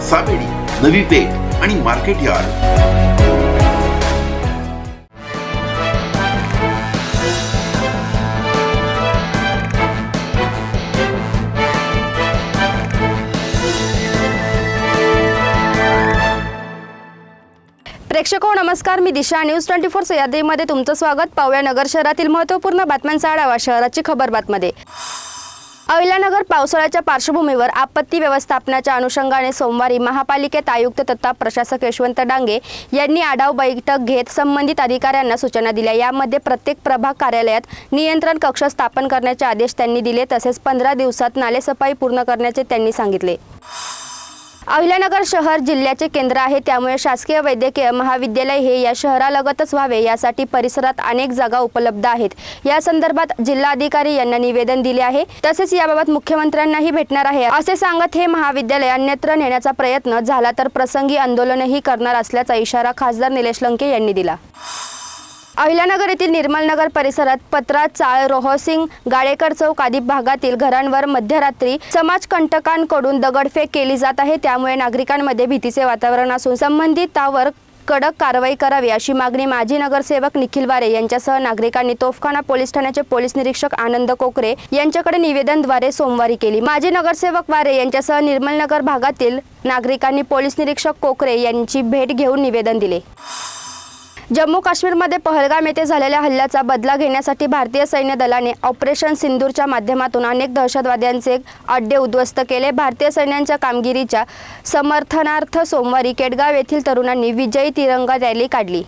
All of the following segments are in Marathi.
सावेडी नवी पेठ आणि मार्केट यार्ड. प्रेक्षको हो, नमस्कार. मी दिशा न्यूज ट्वेंटी फोर सह्याद्रीमध्ये तुमचं स्वागत. पाहूया नगर शहरातील महत्त्वपूर्ण बातम्यांचा आढावा शहराची खबर बातमध्ये. अहिल्यानगर पावसाळ्याच्या पार्श्वभूमीवर आपत्ती व्यवस्थापनाच्या अनुषंगाने सोमवारी महापालिकेत आयुक्त तथा प्रशासक यशवंत डांगे यांनी आढाव बैठक घेत संबंधित अधिकाऱ्यांना सूचना दिल्या. यामध्ये प्रत्येक प्रभाग कार्यालयात नियंत्रण कक्ष स्थापन करण्याचे आदेश त्यांनी दिले तसेच पंधरा दिवसात नालेसफाई पूर्ण करण्याचे त्यांनी सांगितले. अहिल्यानगर शहर जिल्ह्याचे केंद्र आहे. त्यामुळे शासकीय वैद्यकीय महाविद्यालय हे या शहरालगतच व्हावे यासाठी परिसरात अनेक जागा उपलब्ध आहेत. या संदर्भात जिल्हाधिकारी यांना निवेदन दिले आहे. तसेच याबाबत मुख्यमंत्र्यांनाही भेटणार आहे. असे सांगत हे महाविद्यालय अन्यत्र नेण्याचा प्रयत्न झाला तर प्रसंगी आंदोलनही करणार असल्याचा इशारा खासदार निलेश लंके यांनी दिला. अहिल्यानगर येथील निर्मलनगर परिसरात पत्रा चाळ रोहसिंग गाळेकर चौक आदी भागातील घरांवर मध्यरात्री समाजकंटकांकडून दगडफेक केली जात आहे. त्यामुळे नागरिकांमध्ये भीतीचे वातावरण असून संबंधितावर कडक कारवाई करावी अशी मागणी माजी नगरसेवक निखिल वारे यांच्यासह नागरिकांनी तोफखाना पोलीस ठाण्याचे पोलीस निरीक्षक आनंद कोकरे यांच्याकडे निवेदनद्वारे सोमवारी केली. माजी नगरसेवक वारे यांच्यासह निर्मलनगर भागातील नागरिकांनी पोलीस निरीक्षक कोकरे यांची भेट घेऊन निवेदन दिले. जम्मू काश्मीरमध्ये पहलगाम येथे झालेल्या हल्ल्याचा बदला घेण्यासाठी भारतीय सैन्य दलाने ऑपरेशन सिंदूरच्या माध्यमातून अनेक दहशतवाद्यांचे अड्डे उद्ध्वस्त केले. भारतीय सैन्यांच्या कामगिरीच्या समर्थनार्थ सोमवारी केडगाव येथील तरुणांनी विजयी तिरंगा रॅली काढली.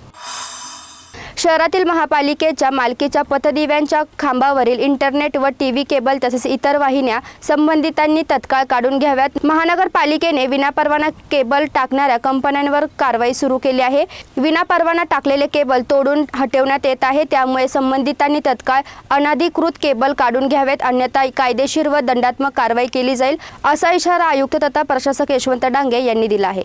शहरातील महापालिकेच्या मालकीच्या पथदिव्यांच्या खांबावरील इंटरनेट व टी व्ही केबल तसेच इतर वाहिन्या संबंधितांनी तत्काळ काढून घ्याव्यात. महानगरपालिकेने विनापरवाना केबल टाकणाऱ्या कंपन्यांवर कारवाई सुरू केली आहे. विनापरवाना टाकलेले केबल तोडून हटवण्यात येत आहे. त्यामुळे संबंधितांनी तत्काळ अनधिकृत केबल काढून घ्यावेत. अन्यथा कायदेशीर व दंडात्मक कारवाई केली जाईल असा इशारा आयुक्त तथा प्रशासक यशवंत डांगे यांनी दिला आहे.